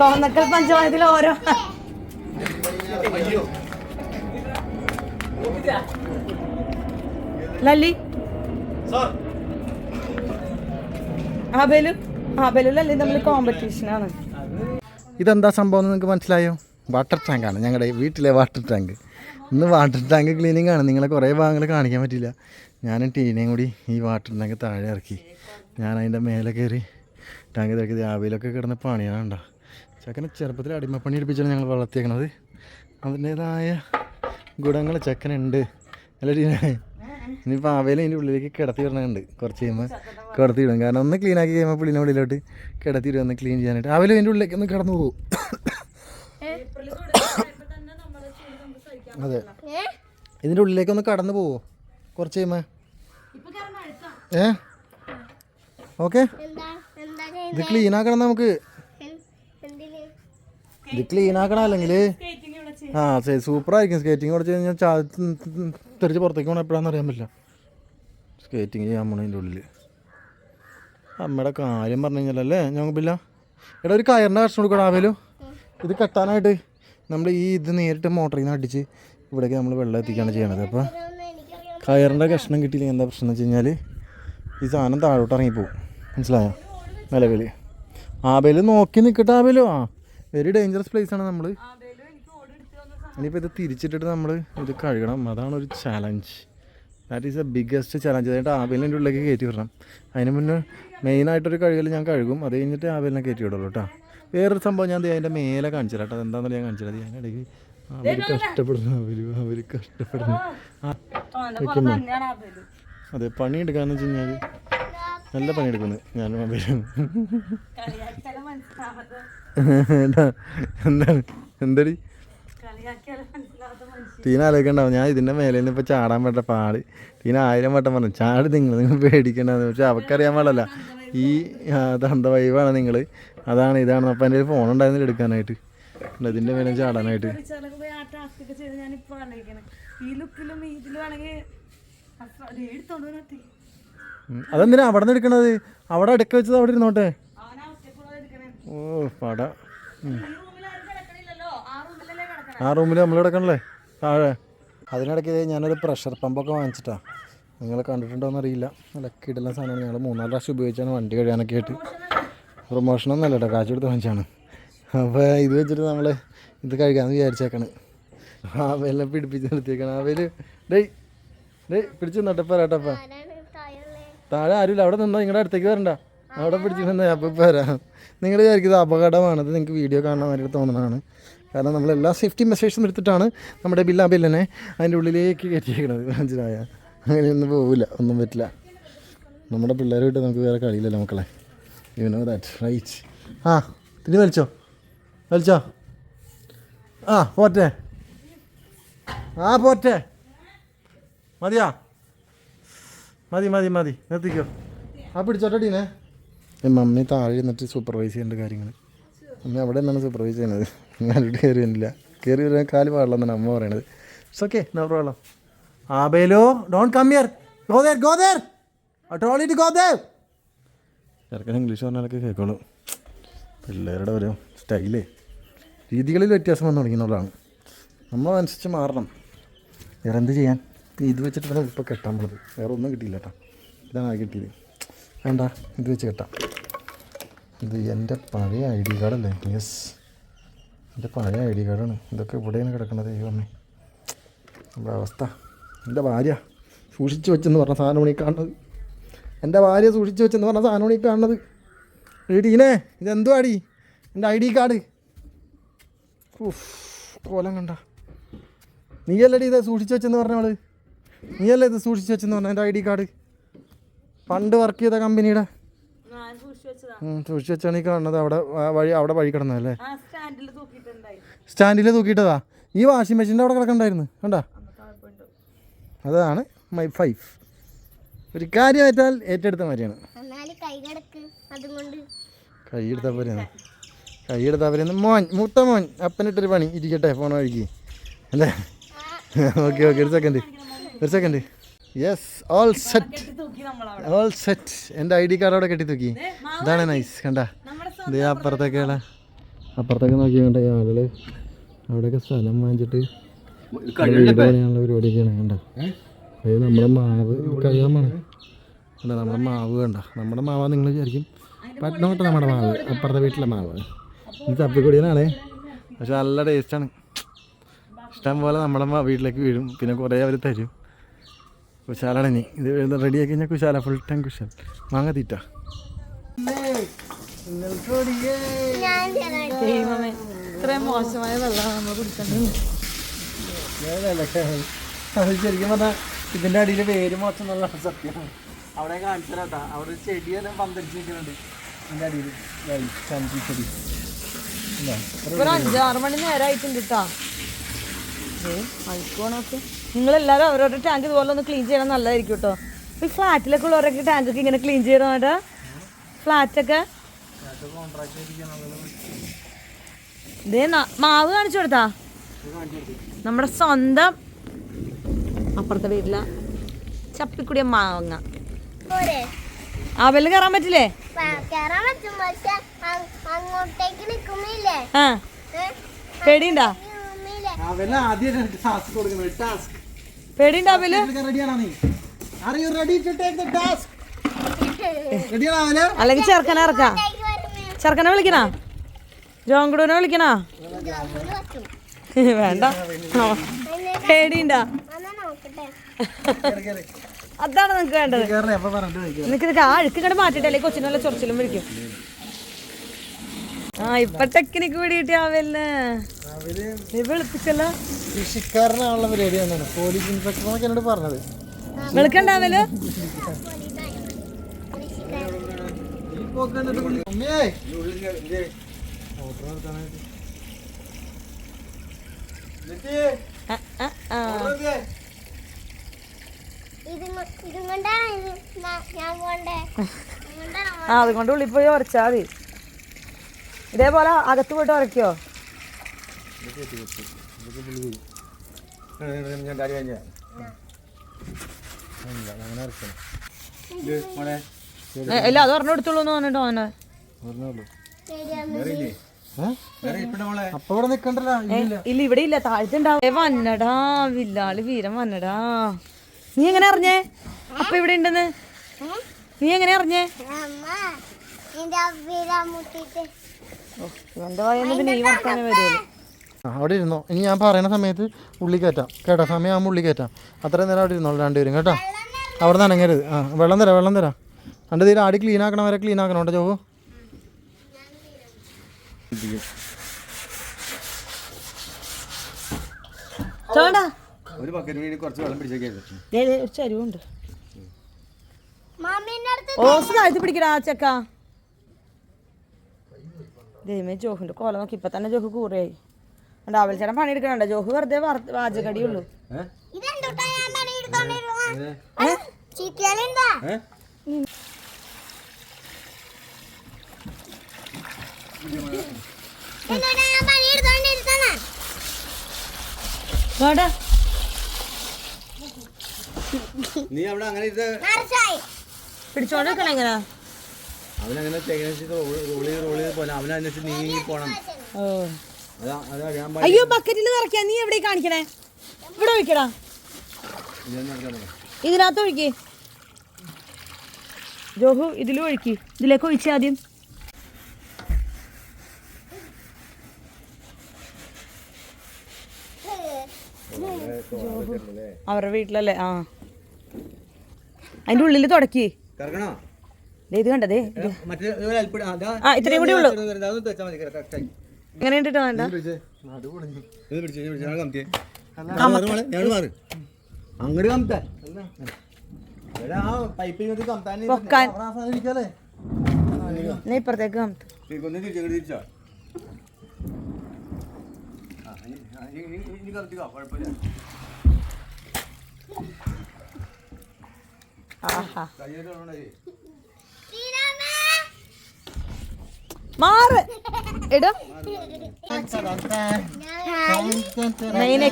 തോന്നക്കൽ പഞ്ചായത്തിൽ ഓരോ. ലല്ലി. ആബേലു. ആബേലു ലല്ലി തമ്മിൽ കോമ്പറ്റീഷനാണ് ഇതെന്താ സംഭവം എന്ന് നിങ്ങൾക്ക് മനസ്സിലായോ? വാട്ടർ ടാങ്ക് ആണ് ഞങ്ങളുടെ വീട്ടിലെ വാട്ടർ ടാങ്ക്. ഇന്ന് വാട്ടർ ടാങ്ക് ക്ലീനിങ് ആണ്. നിങ്ങളെ കുറേ ഭാഗങ്ങൾ കാണിക്കാൻ പറ്റില്ല ഞാനും ടീനയും കൂടി ഈ വാട്ടർ ടാങ്ക് താഴെ ഇറക്കി. ഞാൻ അതിന്റെ മേലെ കയറി ടാങ്ക് തിരക്കി രാവിലൊക്കെ കിടന്ന് പണിയാണ് ഉണ്ടോ ചെക്കനെ ചെറുപ്പത്തിൽ അടിമപ്പണി എടുപ്പിച്ചാണ് ഞങ്ങൾ വളർത്തിയേക്കുന്നത് അതിന്റേതായ ഗുണങ്ങൾ ചെക്കനുണ്ട്. നല്ല ടീനെ? ഇനിയിപ്പോൾ ആവേലും ഇതിന്റെ ഉള്ളിലേക്ക് കിടത്തി വിടണുണ്ട്. കുറച്ച് കഴിയുമ്പോൾ കിടത്തി വിടും. കാരണം ഒന്ന് ക്ലീൻ ആക്കി കഴിയുമ്പോൾ പുള്ളിന്റെ ഉള്ളിലോട്ട് കിടത്തി വിടും ഒന്ന് ക്ലീൻ ചെയ്യാനായിട്ട്. ആവേലും ഇതിന്റെ ഉള്ളിലേക്ക് ഒന്ന് കിടന്നു പോകും. അതെ. ഇതിന്റെ ഉള്ളിലേക്ക് ഒന്ന് കടന്നു പോവോ കുറച്ച് കഴിയുമ്പോൾ ഏ? ഓക്കെ. ഇത് ക്ലീൻ ആക്കണം നമുക്ക്. ഇത് ക്ലീൻ ആക്കണം അല്ലെങ്കിൽ? ആ ശരി. സൂപ്പറായിരിക്കും. സ്കേറ്റിംഗ് കുറച്ച് കഴിഞ്ഞാൽ ചാ തെറിച്ച് പുറത്തേക്ക് പോകണം എപ്പോഴാണെന്ന് അറിയാൻ പറ്റില്ല. സ്കേറ്റിംഗ് ചെയ്യാൻ പോണ അതിന്റെ ഉള്ളിൽ അമ്മയുടെ കാര്യം പറഞ്ഞു കഴിഞ്ഞാലല്ലേ? ഞങ്ങൾക്ക് പില്ല എടാ ഒരു കയറിന്റെ കഷ്ണം കൊടുക്കണം ആവേലോ. ഇത് കെട്ടാനായിട്ട് നമ്മൾ ഈ ഇത് നേരിട്ട് മോട്ടറിൽ നിന്ന് അടിച്ച് ഇവിടേക്ക് നമ്മൾ വെള്ളം എത്തിക്കുകയാണ് ചെയ്യണത്. അപ്പോൾ കയറിന്റെ കഷ്ണം കിട്ടിയില്ലെങ്കിൽ എന്താ പ്രശ്നം എന്ന് വെച്ച് കഴിഞ്ഞാൽ ഈ സാധനം താഴോട്ട് ഇറങ്ങിപ്പോവും. മനസ്സിലായോ? നിലവിൽ ആബേൽ നോക്കി നിൽക്കട്ടെ ആബേലോ ആ. വെരി ഡേഞ്ചറസ് പ്ലേസ് ആണ് നമ്മൾ ഇനിയിപ്പോൾ ഇത് തിരിച്ചിട്ടിട്ട് നമ്മൾ ഇത് കഴുകണം. അതാണ് ഒരു challenge that is a biggest challenge അതായത് ആവലിന്റെ ഉള്ളിലേക്ക് കയറ്റി വിടണം. അതിന് മുന്നേ മെയിനായിട്ടൊരു കഴുകൽ ഞാൻ കഴുകും. അത് കഴിഞ്ഞിട്ട് ആവലിനെ കയറ്റി വിടുള്ളൂ കേട്ടോ വേറൊരു സംഭവം ഞാൻ അതിന്റെ മേലെ കാണിച്ചില്ല കേട്ടോ എന്താണെന്ന് ഞാൻ കാണിച്ചില്ല ഞാൻ ഇടയ്ക്ക് അവർ കഷ്ടപ്പെടുന്നു. അവർ അവർ കഷ്ടപ്പെടുന്നു. വെക്കുന്നു. അതെ പണിയെടുക്കാന്ന് വെച്ച് കഴിഞ്ഞാൽ നല്ല പണിയെടുക്കുന്നു ഞാൻ മൊബൈലും എന്താണ് എന്തടി? ടീന ആലോചിക്കണ്ടാവും. ഞാൻ ഇതിന്റെ മേലെ നിന്ന് ഇപ്പോൾ ചാടാൻ പറ്റ പാട്. ടീന ആയിരം വട്ടം പറഞ്ഞു ചാടി നിങ്ങൾ നിങ്ങൾ പേടിക്കണ്ടെന്ന്. പക്ഷെ അവക്കറിയാൻ പാടല്ല. ഈ തന്ത വൈവാണ് നിങ്ങൾ അതാണ് ഇതാണ്. അപ്പം എന്റെ ഫോൺ ഉണ്ടായിരുന്നില്ല എടുക്കാനായിട്ട്. ഇതിന്റെ മേലെ ചാടാനായിട്ട്. അതെന്തിനാ? അവിടെ നിന്ന് എടുക്കണത്? അവിടെ അടുക്ക വെച്ചത് അവിടെ ഇരുന്നോട്ടെ. ഓ പട. ആ റൂമിലല്ലേ കിടക്കണേ ആ റൂമിൽ നമ്മൾ കിടക്കണല്ലേ? താഴെ. അതിനിടയ്ക്ക് ഞാനൊരു പ്രഷർ പമ്പൊക്കെ വാങ്ങിച്ചിട്ടാ. നിങ്ങൾ കണ്ടിട്ടുണ്ടോയെന്ന് അറിയില്ല. നല്ല ഇടുന്ന സാധനമാണ്. ഞങ്ങൾ മൂന്നാൽ പ്രാവശ്യം ഉപയോഗിച്ചാണ് വണ്ടി കഴിയാനൊക്കെ ആയിട്ട്. പ്രൊമോഷനൊന്നല്ല കേട്ടോ കാശ് കൊടുത്ത് വാങ്ങിച്ചാണ്. അപ്പോൾ ഇത് വെച്ചിട്ട് നമ്മൾ ഇത് കഴിക്കാമെന്ന് വിചാരിച്ചേക്കാണ്. ആ വെല്ല പിടിപ്പിച്ച് നിർത്തിയേക്കാണ്. ആ വെൽ. ഡേയ് ഡേയ് പിടിച്ച് നിന്നട്ടപ്പ വരാട്ടപ്പ താഴെ ആരുമില്ല. അവിടെ നിന്നോ നിങ്ങളുടെ അടുത്തേക്ക് വരണ്ട. അവിടെ പിടിച്ച് നിന്നോ അപ്പം ഇപ്പോൾ വരാം. നിങ്ങൾ വിചാരിക്കുന്നത് അപകടമാണത് നിങ്ങൾക്ക് വീഡിയോ കാണാൻ വേണ്ടിയിട്ട് തോന്നുന്നതാണ്. കാരണം നമ്മൾ എല്ലാ സേഫ്റ്റി മെഷേഴ്സും എടുത്തിട്ടാണ് നമ്മുടെ ബില്ലാ ബില്ലിനെ അതിന്റെ ഉള്ളിലേക്ക് കയറ്റിയേക്കണത്. മനസ്സിലായ? അങ്ങനെയൊന്നും പോവില്ല ഒന്നും പറ്റില്ല. നമ്മുടെ പിള്ളേരുമായിട്ട് നമുക്ക് വേറെ കളിയില്ലല്ലോ മക്കളെ. യു നോ ദാറ്റ് റൈറ്റ് ആ തിരി വലിച്ചോ വലിച്ചോ. ആ പോറ്റെ. ആ പോറ്റെ. മതിയാ? മതി മതി മതി നിർത്തിക്കോ. ആ പിടിച്ചോട്ടെ ടീനെ. ഏ, മമ്മി താഴെ ഇരുന്നിട്ട് സൂപ്പർവൈസ് ചെയ്യേണ്ട കാര്യങ്ങൾ മമ്മി അവിടെ നിന്നാണ് സൂപ്പർവൈസ് ചെയ്യുന്നത്. ഞാനിവിടെ കയറി വരുന്നില്ല. കയറി വരാൻ കാൽ പാടില്ലെന്നാണ് അമ്മ പറയണത്. It's okay no problem ആബേലോ don't come here go there go there toilet go there ചെറുക്കൻ ഇംഗ്ലീഷ് പറഞ്ഞാലൊക്കെ കേൾക്കുള്ളൂ പിള്ളേരുടെ ഒരു സ്റ്റൈൽ. രീതികളിൽ വ്യത്യാസം വന്നു തുടങ്ങിയെന്നുള്ളതാണ്. നമ്മൾ അനുസരിച്ച് മാറണം. വേറെ എന്ത് ചെയ്യാൻ? ഇത് വെച്ചിട്ടാണ് ഇപ്പോൾ കെട്ടാൻ പോണത്. വേറെ ഒന്നും കിട്ടിയില്ല കേട്ടോ ഇതാണ് ആ കിട്ടിയത്. വേണ്ട ഇത് വെച്ച് കെട്ടാം. ഇത് എന്റെ പഴയ ഐ ഡി കാർഡല്ലേ യെസ്. എന്റെ പഴയ ഐ ഡി കാർഡാണ്. ഇതൊക്കെ ഇവിടെയാണ് കിടക്കുന്നത് ദൈവമേ. നമ്മുടെ അവസ്ഥ. എന്റെ ഭാര്യ സൂക്ഷിച്ചു വെച്ചെന്ന് പറഞ്ഞ സാധനം ഈ കാണുന്നത്. എന്റെ ഭാര്യ സൂക്ഷിച്ചു വെച്ചെന്ന് പറഞ്ഞ സാധനം ഈ കാണുന്നത്. ടീനെ ഇതെന്തു ആടി എന്റെ ഐ ഡി കാർഡ്. കോലം കണ്ട. നീയല്ലടി ഇത് സൂക്ഷിച്ചു വെച്ചെന്ന് പറഞ്ഞവൾ നീയല്ലേ ഇത് സൂക്ഷിച്ചു വെച്ചെന്ന് പറഞ്ഞ എന്റെ ഐ ഡി കാർഡ്? പണ്ട് വർക്ക് ചെയ്ത കമ്പനിയുടെ സൂക്ഷിച്ചു വെച്ചാണ് ഈ കാണുന്നത്. അവിടെ വഴി അവിടെ വഴി കിടന്നതല്ലേ? ആ സ്റ്റാൻഡിൽ തൂക്കിയിട്ടുണ്ടായി. സ്റ്റാൻഡിൽ തൂക്കിയിട്ടതാ. ഈ വാഷിംഗ് മെഷീന്റെ അവിടെ കിടക്കണ്ടായിരുന്നു. കണ്ടാ? അതാണ് മൈ ഫൈവ് ഒരു കാര്യം കാര്യമായിട്ടാൽ ഏറ്റെടുത്ത മാതിരിയാണ്. കൈയെടുത്ത കൈ കൈയെടുത്ത പോലെയാണ് മോൻ മൂത്ത മോൻ അപ്പനിട്ടൊരു പണി. ഇരിക്കട്ടെ ഫോൺ വഴിക്ക്. അല്ലേ? ഓക്കെ ഓക്കെ ഒരു സെക്കൻഡ് ഒരു second yes all set all set എന്റെ ഐ ഡി കാർഡ് അവിടെ കെട്ടി തൂക്കി. ഇതാണ് നൈസ് കണ്ട? ഇത് അപ്പുറത്തൊക്കെ കണ്ട? ആളുകൾ അവിടെയൊക്കെ സ്ഥലം വാങ്ങിച്ചിട്ട് വീട് പണിയാനുള്ള പരിപാടിയൊക്കെയാണ് കണ്ട? അതായത് നമ്മുടെ മാവ് കഴിയാമാണ് കണ്ട നമ്മുടെ മാവ് കണ്ട? നമ്മുടെ മാവ നിങ്ങൾ വിചാരിക്കും. പറ്റണോട്ട് നമ്മുടെ മാവ് അപ്പുറത്തെ വീട്ടിലെ മാവ്. ഇത് തപ്പിക്കൊടിയനാണേ പക്ഷെ നല്ല ടേസ്റ്റാണ് ഇഷ്ടം പോലെ നമ്മുടെ വീട്ടിലേക്ക് വീഴും. പിന്നെ കുറേ അവർ തരും. കുശാലാണ് ഇനി. ഇത് റെഡിയാക്കി കഴിഞ്ഞാൽ കുശാല. Full time Kusal. മാങ്ങ തീറ്റ. ഇത്രയും മോശമായ വെള്ളമാണ് നമ്മൾ കുടിക്കേണ്ടത് അത് ശരിക്കും പറഞ്ഞാൽ ഇതിന്റെ അടിയിൽ പേര് മോശം നല്ല സത്യമാണ് അവിടെ കാണിച്ചു അവിടെ ചെടിയെല്ലാം പന്തരിച്ച് നിൽക്കുന്നുണ്ട് ഇതിന്റെ അടിയിൽ ചെടി. അഞ്ചാറ് മണി നേരമായിട്ടുണ്ട് കേട്ടാ. അഴുക്കുവാണൊക്കെ നിങ്ങളെല്ലാവരും അവരവരുടെ ടാങ്ക് ഇതുപോലെ ഒന്ന് ക്ലീൻ ചെയ്യണം നല്ലതായിരിക്കും കേട്ടോ. ഈ ഫ്ലാറ്റിലൊക്കെ ഉള്ളവരൊക്കെ ടാങ്കൊക്കെ ഇങ്ങനെ ക്ലീൻ ചെയ്യണം കേട്ടോ ഫ്ലാറ്റൊക്കെ? ഇതേ മാവ് കാണിച്ചു കൊടുത്താ? നമ്മുടെ സ്വന്തം അപ്പുറത്തെ വീട്ടില ചപ്പിക്കുടിയ മാങ്ങ. പോരെ. അവൽ കയറാൻ പറ്റില്ലേ? പ- കേറാൻ പറ്റും പക്ഷെ അങ്ങോട്ടേക്ക് നിക്കുമ്മില്ലേ ആ. പേടിയുണ്ടാ? ആദ്യം ടാസ്ക് കൊടുക്കണം ടാസ്ക് അല്ലെങ്കിൽ ചെറുക്കനെ ഇറക്കാം. ചെറുക്കനെ വിളിക്കണ? ജോങ്കുടൂനെ വിളിക്കണ? വേണ്ട. പേടിണ്ട അതാണ് നിങ്ങക്ക് വേണ്ടത്. നിങ്ങക്ക് നിനക്ക് ആ അഴുക്ക് ഇങ്ങോട്ട് മാറ്റിട്ടല്ലേ കൊച്ചിനുള്ള ചൊറിച്ചിലും വിളിക്കും. ആ ഇപ്പൊ ടെക്നിക്ക് കൂടിയിട്ട് ആവല്ലേ വെളുപ്പിച്ചല്ല. കൃഷിക്കാരനാണുള്ള പോലീസ് എന്നോട് പറഞ്ഞത്. ആ, അതുകൊണ്ട് ഉള്ളിപ്പോയി ഉറച്ചാ മതി. ഇതേപോലെ അകത്ത് പോയിട്ട് ഉറക്കിയോ? അല്ല അത് പറഞ്ഞു കൊടുത്തുള്ളൂ എന്ന് പറഞ്ഞിട്ടോ അവനെ അപ്പൊ ഇവിടെ നിക്കണ്ടല്ലോ ഇല്ല ഇവിടെ ഇല്ല താഴ്ത്തുണ്ടാവും. വന്നടാ വില്ലാളി വീരം വന്നടാ. നീ എങ്ങനെ അറിഞ്ഞേ? അപ്പൊ ഇവിടെ ഉണ്ടെന്ന്? നീ എങ്ങനെ അറിഞ്ഞേ? വായന്ന് പിന്നെ ഈ വർത്താനം അവിടെ ഇരുന്നു. ഇനി ഞാൻ പറയുന്ന സമയത്ത് ഉള്ളി കയറ്റാം. കേട്ടോ സമയം ആകുമ്പോൾ ഉള്ളി കയറ്റാം. അത്രയും നേരം അവിടെ ഇരുന്നോളൂ രണ്ടുപേരും. കേട്ടോ? അവിടെ നിന്ന് അനങ്ങരുത് ആ വെള്ളം തരാം വെള്ളം തരാം. രണ്ട് തീരെ ആടി ക്ലീൻ ആക്കണം വരെ ക്ലീൻ ആക്കണം കേട്ടോ ജോബു ഒരു ബക്കറ്റ് കുറച്ച് വെള്ളം പിടിച്ചേക്കായിരുന്നു ചരിവുണ്ട്. ഓസ് താഴ്ത്തി പിടിക്കടാ ചക്ക. ദൈവമേ ജോഹിന്റെ കോല നോക്കി ഇപ്പൊ തന്നെ ജോഹു കൂറയായി. രാവിലെ ചേട്ടൻ പണിയെടുക്കണണ്ട. ജോഹു വെറുതെ വാചകടിയുള്ളു നീ അവിടെ അങ്ങനെ പിടിച്ചോണ്ടിരിക്കണം എങ്ങനെയാ പിടിച്ചോണ്ട് നിൽക്കണം എങ്ങനെ? അവനങ്ങനെ റോളി റോളി പോലെ അവനനുസരിച്ച് നീങ്ങി പോണം ഓ അയ്യോ ബക്കറ്റിൽ നിറയ്ക്കാൻ നീ എവിടെ കാണിക്കണേ ഇവിടെ ഒഴിക്കടാ ഇതിനകത്ത് ഒഴിക്ക് ജോഹു ഇതിലും ഒഴിക്ക് ഇതിലേക്ക് ഒഴിച്ച ആദ്യം അവരുടെ വീട്ടിലല്ലേ ആ അതിന്റെ ഉള്ളിൽ തുടക്കി കറക്കണോ ദേ ഇത് കണ്ടതേ. ആ ഇത്രയും കൂടി ഉള്ളൂ എങ്ങനെ ഉണ്ടിട്ടോ വേണ്ട? ഇപ്പുറത്തേക്ക് കമത്ത് മാറ്.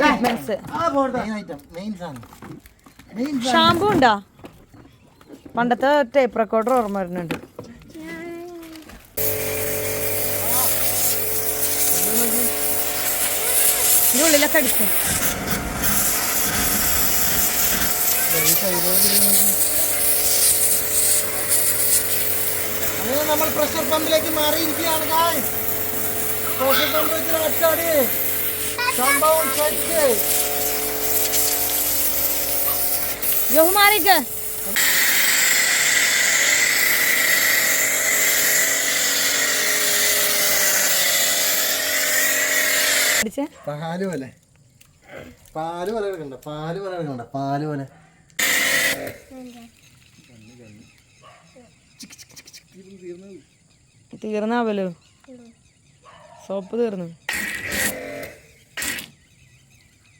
സാധനം ഷാമ്പു ഉണ്ടോ? പണ്ടത്തെ ടേപ്പ് റെക്കോർഡർ ഓർമ്മ വരുന്നുണ്ട്. ഉള്ളിലൊക്കെ അടിച്ചു. അങ്ങനെ നമ്മൾ പ്രഷർ പമ്പിലേക്ക് മാറിയിരിക്കുകയാണ് guys. പ്രഷർ ടെമ്പറേച്ചർ അച്ചാടി സംഭവം സെറ്റ് അടിച്ചേ. പാൽ പോലെ. പാൽ പോലെ കിടക്കണ്ട പാൽ പോലെ കിടക്കണ്ട പാൽ പോലെ. തീർന്നാവല്ലോ. സോപ്പ് തീർന്നു.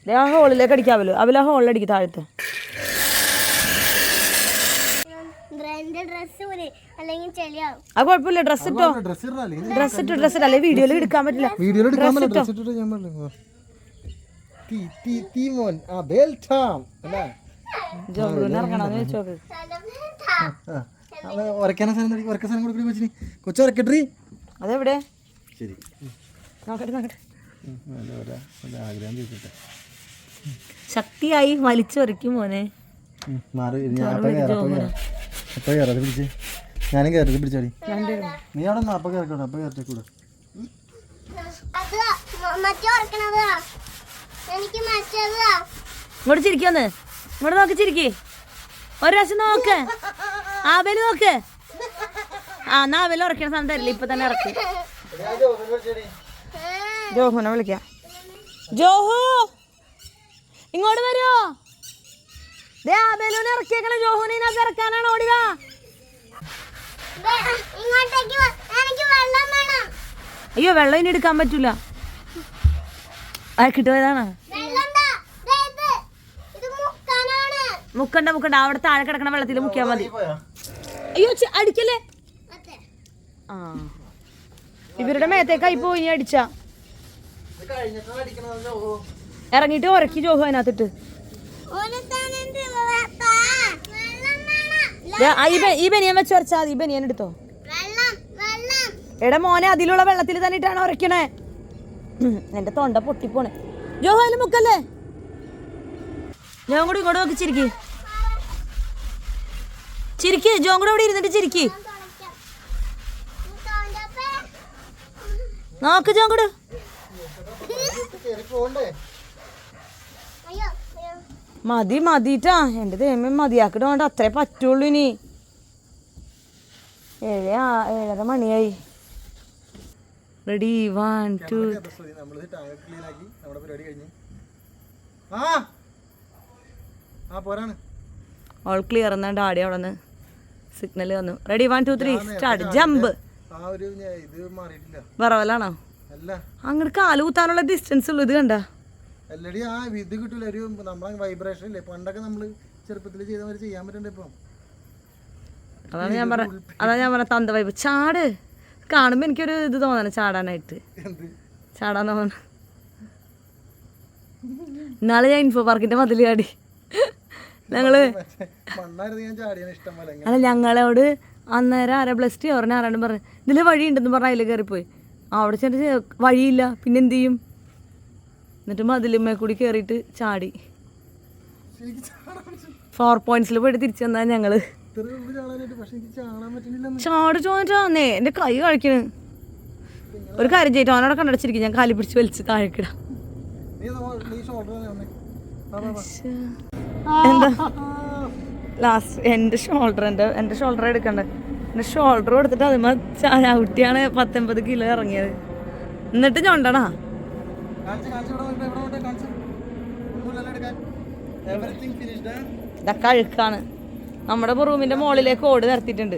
ദേ ആ ഹോളിലേക്ക് അടിക്കാവല്ലോ. അവല ആ ഹോളിലടിക്കും താഴത്ത്. അല്ലെങ്കിൽ അത് കുഴപ്പമില്ല. ഡ്രസ് ഇട്ടോ? ഡ്രസ് ഇട്ടോ ഡ്രസ് ഇട്ടോ അല്ലെ വീഡിയോയിൽ എടുക്കാൻ പറ്റില്ല. വീഡിയോയിൽ എടുക്കാൻ പറ്റില്ല. ഡ്രസ് ഇട്ടിട്ട് ഞാൻ പറഞ്ഞു തീ തീ തീ മോൻ. ആ ബേൽ അല്ലേ? ജോബ് ഇറങ്ങണമെന്ന് വെച്ചോക്ക് ആ. ഉരക്കാന സാധനം ഉരക്ക സാധനം കൊടുക്കണി കൊച്ചിന്. കൊച്ചു ഉരക്കട്രി അതെവിടെ? ശരി. നോക്കട്ടെ നോക്കട്ടെ. ആഗ്രഹം ശക്തിയായി മോനെ. മാറി അപ്പം പിടിച്ച്. ഞാനും കയറി പിടിച്ചാടി നീ അവിടെ നിന്ന്? അപ്പം കയറിക്കോട്ടെ അപ്പം കയറിട്ടേ കൂടെ. അത് മ- മറ്റേ ഉറക്കണതാ. എനിക്ക് മറ്റേതാ. ഇങ്ങോട്ട് ചിരിക്കോന്ന് ഇങ്ങോട്ട് നോക്കി ചിരിക്കേ. ഒരു പ്രാവശ്യം നോക്ക്. ആവൽ നോക്ക്. ആ എന്നാ അവൽ ഉറക്കണ സാധനം തരില്ല. ഇപ്പൊ തന്നെ ഇറക്കി. ജോഹുനെ വിളിക്കാം. ജോഹു ഇങ്ങോട്ട് വരുമോ ദേ ആ ബലൂൺ ഇറക്കിയേക്കണ. ജോഹുനെ ഇതിനകത്ത് ഇറക്കാനാണ് ഓടിക ദേ, ഇങ്ങോട്ടേക്ക് വാ. എനിക്ക് വെള്ളം വേണം. അയ്യോ വെള്ളം ഇനി എടുക്കാൻ പറ്റൂല. ആ കിട്ടുപോയതാണ് ദേ ഇത്. ഇത് മുക്കാനാണ്. മുക്കണ്ട മുക്കണ്ട. അവിടെ താഴെ കിടക്കണ വെള്ളത്തിൽ മുക്കിയാൽ മതി. അയ്യോ അടിക്കല്ലേ? ആ. ഇവരുടെ മേത്തേക്കായി പോയി ഇനി അടിച്ച. ഇറങ്ങിട്ട് ഉറക്കി ജോഹു അതിനകത്തിട്ട്. ഈ ബനിയൻ വെച്ച് ഉരച്ചാ മതി ഈ ബനിയൻ എടുത്തോ. എടാ മോനെ അതിലുള്ള വെള്ളത്തിൽ തന്നെ ഇട്ടാണ് ഉരക്കണേ? എന്റെ തൊണ്ട പൊട്ടിപ്പോണേ. ജോഹു അതിൽ മുക്കല്ലേ? ഞാൻ കൂടി ഇങ്ങോട്ട് നോക്കി ചിരിക്കി ജോൺ കൂടെ അവിടെ ഇരുന്നിട്ട് ചിരിക്കി. നോക്ക് ജോൺ കൂടെ. അയ്യോ അയ്യോ. മതി മതിട്ടാ. എന്റെ ദൈവമേ മതിയാക്കിട്ട് വേണ്ട അത്രേ പറ്റുള്ളൂ ഇനി. ഏഴ് ഏഴര മണിയായി. റെഡി വൺ ടു നമ്മൾ ടാങ്ക് ക്ലീൻ ആക്കി നമ്മുടെ പരിപാടി കഴിഞ്ഞ്. ആ. ആ പോരാണ്. ഓൾ ക്ലിയർ എന്നാ ഡാഡി അവിടെ നിന്ന് സിഗ്നൽ വന്നു. Ready one two three start jump കാലുകൂത്താനുള്ള വിറവലാണോ? അല്ല. അങ്ങോട്ട് കാൽ കുത്താനുള്ള ഡിസ്റ്റൻസ് ഉള്ളൂ. ഇത് കണ്ട? അല്ലടി ആ ഇത് കിട്ടില്ല ഒരു നമ്മളെ വൈബ്രേഷൻ ഇല്ലേ? പണ്ടൊക്കെ നമ്മൾ ചെറുപ്പത്തിൽ ചെയ്യാൻ പറ്റണ്ട ഇപ്പം? അതാണ് ഞാൻ പറഞ്ഞ അതാണ് ഞാൻ പറഞ്ഞ തന്ത വൈബ് ചാട്. കാണുമ്പോൾ എനിക്കൊരു ഇത് തോന്നണം ചാടാനായിട്ട്. ചാടാൻ തോന്നണം. ഇന്നാളെ ഞാൻ ഇൻഫോ പാർക്കിന്റെ മതിൽ ചാടി. ഞങ്ങൾ അല്ല ഞങ്ങളോട് അന്നേരം ആരാ പ്ലസ് ടു പറഞ്ഞ ആരാണ്ട് പറഞ്ഞു ഇതിൽ വഴിയുണ്ടെന്ന് പറഞ്ഞ അതിൽ കയറിപ്പോയി. അവിടെ ചെന്നിട്ട് വഴിയില്ല പിന്നെ എന്ത് ചെയ്യും? എന്നിട്ട് മതിലുമ്മേ കൂടി കയറിയിട്ട് ചാടി. ഫോർ പോയിന്റ്സിൽ പോയിട്ട് തിരിച്ചു വന്നാ ഞങ്ങൾ. ചാട് ചോദിച്ചാന്നേ എന്റെ കൈ കഴിക്കണ് ഒരു കാര്യം ചെയ്തിട്ട് അവനോടെ കണ്ടടിച്ചിരിക്കും ഞാൻ കാലി പിടിച്ച് വലിച്ച് താഴേക്കിടാം എന്താ? ലാസ്റ്റ് എന്റെ ഷോൾഡർ എന്റെ എന്റെ ഷോൾഡർ എടുക്കണ്ടേ? എന്റെ ഷോൾഡർ കൊടുത്തിട്ട് അതിമ ചാവുട്ടിയാണ് പത്തൊമ്പത് കിലോ ഇറങ്ങിയത്. എന്നിട്ട് ഞൊണ്ടണാ? ഇതൊക്കെ അഴുക്കാണ് നമ്മുടെ റൂമിന്റെ മുകളിലേക്ക് ഓട് നിരത്തിയിട്ടുണ്ട്